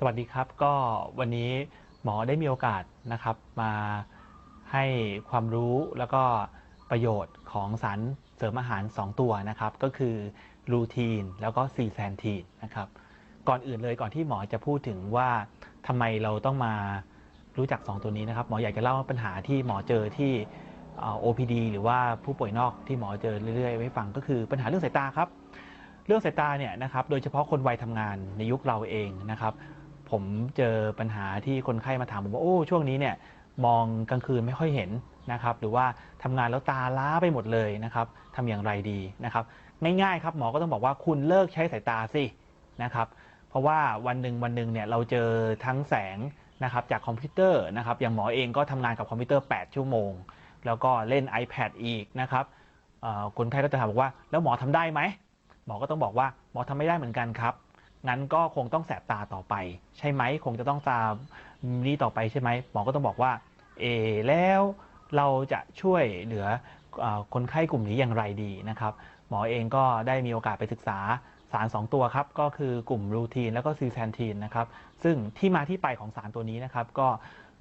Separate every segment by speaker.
Speaker 1: สวัสดีครับก็วันนี้หมอได้มีโอกาสนะครับมาให้ความรู้แล้วก็ประโยชน์ของสารเสริมอาหาร 2 ตัวนะครับ ก็คือลูทีนแล้วก็ซีแซนทีนนะครับก่อนอื่นเลยก่อนที่หมอจะพูดถึงว่าทำไมเราต้องมารู้จัก 2 ตัวนี้นะครับ หมออยากจะเล่าปัญหาที่หมอเจอที่ OPD หรือว่าผู้ป่วยนอกที่หมอเจอเรื่อยๆให้ฟังก็คือปัญหาเรื่องสายตาครับ เรื่องสายตาเนี่ยนะครับโดยเฉพาะคนวัยทำงานในยุคเราเองนะครับ ผมเจอปัญหาที่คนไข้มาถามผมว่าโอ้ช่วงนี้เนี่ยมองกลางคืนไม่ค่อยเห็นนะครับ หรือว่าทำงานแล้วตาล้าไปหมดเลยนะครับทำอย่างไรดีนะครับ ง่ายๆครับหมอก็ต้องบอกว่าคุณเลิกใช้สายตาสินะครับเพราะว่าวันหนึ่งวันหนึ่งเนี่ยเราเจอทั้งแสงนะครับจากคอมพิวเตอร์นะครับอย่างหมอเองก็ทำงานกับคอมพิวเตอร์ 8 ชั่วโมง แล้วก็เล่น iPad อีกนะครับคนไข้ก็จะถามบอกว่าแล้วหมอทำได้ไหมหมอก็ต้องบอกว่าหมอทำไม่ได้เหมือนกันครับ งั้นก็คงต้องแสบตาต่อไป ใช่ไหมคงจะต้องตานี่ต่อไปใช่ไหมหมอก็ต้องบอกว่าเออแล้วเราจะช่วยเหลือออคนไข้กลุ่มนี้อย่างไรดีนะครับ หมอเองก็ได้มีโอกาสไปศึกษาสาร 2 ตัวครับ ก็คือกลุ่มรูทีนแล้วก็ซีแซนทีนนะครับ ซึ่งที่มาที่ไปของสารตัวนี้นะครับ ก็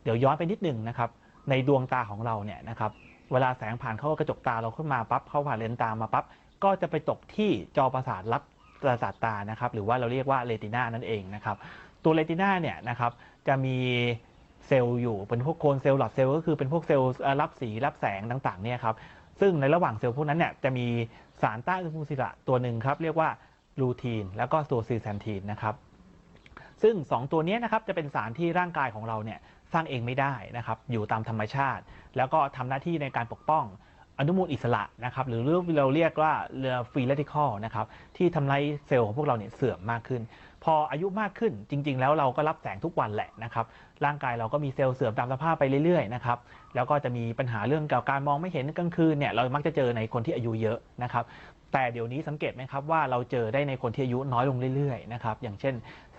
Speaker 1: เดี๋ยวย้อนไปนิดหนึ่งนะครับ ในดวงตาของเราเนี่ยนะครับ เวลาแสงผ่านเข้ากระจกตาเราขึ้นมาปั๊บเข้าผ่านเลนส์ตามาปั๊บก็จะไปตกที่จอประสาทรับ ประสาทตานะครับหรือว่าเราเรียกว่าเรตินานั่นเองนะครับตัวเรตินาเนี่ยนะครับจะมีเซลล์อยู่เป็นพวกโคนเซลล์หลอดเซลล์ก็คือเป็นพวกเซลล์รับสีรับแสงต่างๆเนี่ยครับซึ่งในระหว่างเซลล์พวกนั้นเนี่ยจะมีสารต้านอนุมูลอิสระตัวหนึ่งครับเรียกว่าลูทีนแล้วก็ตัวซีแซนทีนนะครับซึ่ง 2 ตัวนี้นะครับจะเป็นสารที่ร่างกายของเราเนี่ยสร้างเองไม่ได้นะครับอยู่ตามธรรมชาติ แล้วก็ทำหน้าที่ในการปกป้อง อนุมูลอิสระนะครับหรือเราเรียกว่าเรือฟรีเรดิคอลนะครับที่ทำลายเซลล์ของพวกเราเนี่ยเสื่อมมากขึ้น พออายุมากขึ้นจริง ๆ แล้วเราก็รับแสงทุกวันแหละนะครับร่างกายเราก็มีเซลล์เสื่อมตามสภาพไปเรื่อยๆนะครับแล้วก็จะมีปัญหาเรื่องเกี่ยวกับการมองไม่เห็นกลางคืนเนี่ยเรามักจะเจอในคนที่อายุเยอะนะครับแต่เดี๋ยวนี้สังเกตไหมครับว่าเราเจอได้ในคนที่อายุน้อยลงเรื่อยๆนะครับอย่างเช่น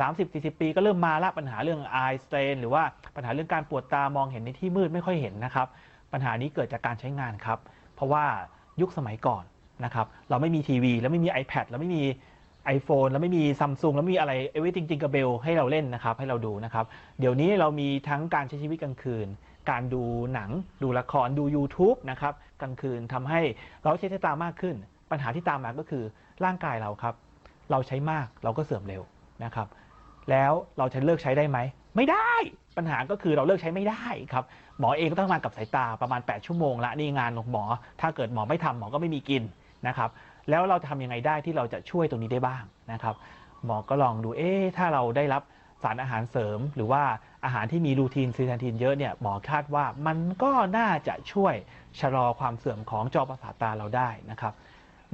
Speaker 1: 30-40 ปีก็เริ่มมาละปัญหาเรื่อง eye strain หรือว่าปัญหาเรื่องการปวดตามองเห็นในที่มืดไม่ค่อยเห็นนะครับปัญหานี้เกิดจากการใช้งานครับ เพราะว่ายุคสมัยก่อนนะครับเราไม่มีทีวีแล้วไม่มี iPad แล้วไม่มี iPhone แล้วไม่มีซัมซุงแล้วไม่มีอะไรเอเวิจริงๆกับเบลให้เราเล่นนะครับให้เราดูนะครับเดี๋ยวนี้เรามีทั้งการใช้ชีวิตกลางคืน การดูหนัง ดูละครดู YouTube นะครับกลางคืนทำให้เราใช้สายตามากขึ้น ปัญหาที่ตามมาก็คือร่างกายเราครับ เราใช้มากเราก็เสื่อมเร็วนะครับแล้วเราจะเลิกใช้ได้ไหม ไม่ได้ ปัญหาก็คือเราเลิกใช้ไม่ได้ครับหมอเองก็ต้องทำงากับสายตาประมาณ 8 ชั่วโมงละนี่งานของหมอ ถ้าเกิดหมอไม่ทำหมอก็ไม่มีกินนะครับแล้วเราจะทำยังไงได้ที่เราจะช่วยตรงนี้ได้บ้างนะครับหมอก็ลองดูเอ๊ะถ้าเราได้รับสารอาหารเสริม หรือว่าอาหารที่มีลูทีนซีแทนทีนเยอะเนี่ยหมอคาดว่ามันก็น่าจะช่วยชะลอความเสื่อมของจอประสาทตาเราได้นะครับ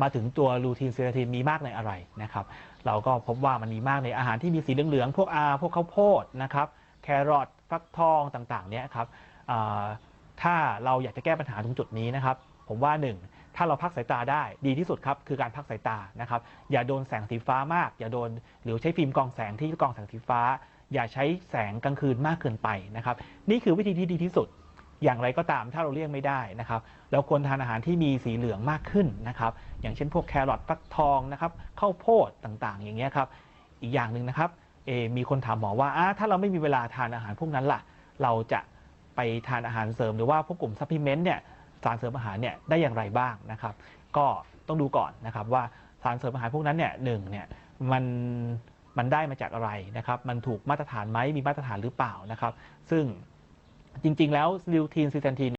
Speaker 1: มาถึงตัวลูทีนซีแทนทีนมีมากในอะไรนะครับเราก็พบว่ามันมีมากในอาหารที่มีสีเหลืองๆพวกอาพวกข้าวโพดนะครับ แครอทฟักทองต่างๆเนี่ยครับถ้าเราอยากจะแก้ปัญหาตรงจุดนี้นะครับ ผมว่าหนึ่งถ้าเราพักสายตาได้ดีที่สุดครับคือการพักสายตานะครับ อย่าโดนแสงสีฟ้ามาก อย่าโดนหรือใช้ฟิล์มกองแสงที่กองแสงสีฟ้า อย่าใช้แสงกลางคืนมากเกินไปนะครับ นี่คือวิธีที่ดีที่สุด อย่างไรก็ตามถ้าเราเลี่ยงไม่ได้นะครับ เราควรทานอาหารที่มีสีเหลืองมากขึ้นนะครับ อย่างเช่นพวกแครอทฟักทองนะครับข้าวโพดต่างๆ อย่างเงี้ยครับ อีกอย่างหนึ่งนะครับ เอมีคนถามหมอว่าอ่าถ้าเราไม่มีเวลาทานอาหารพวกนั้นล่ะ เราจะไปทานอาหารเสริมหรือว่าพวกกลุ่มซัพพลีเมนต์เนี่ยสารเสริมอาหารเนี่ยได้อย่างไรบ้างนะครับ ก็ต้องดูก่อนนะครับว่าสารเสริมอาหารพวกนั้นเนี่ยหนึ่งเนี่ยมันมันได้มาจากอะไรนะครับ มันถูกมาตรฐานไหมมีมาตรฐานหรือเปล่านะครับ ซึ่งจริง ๆ แล้วลิวทีนซิเซนทีน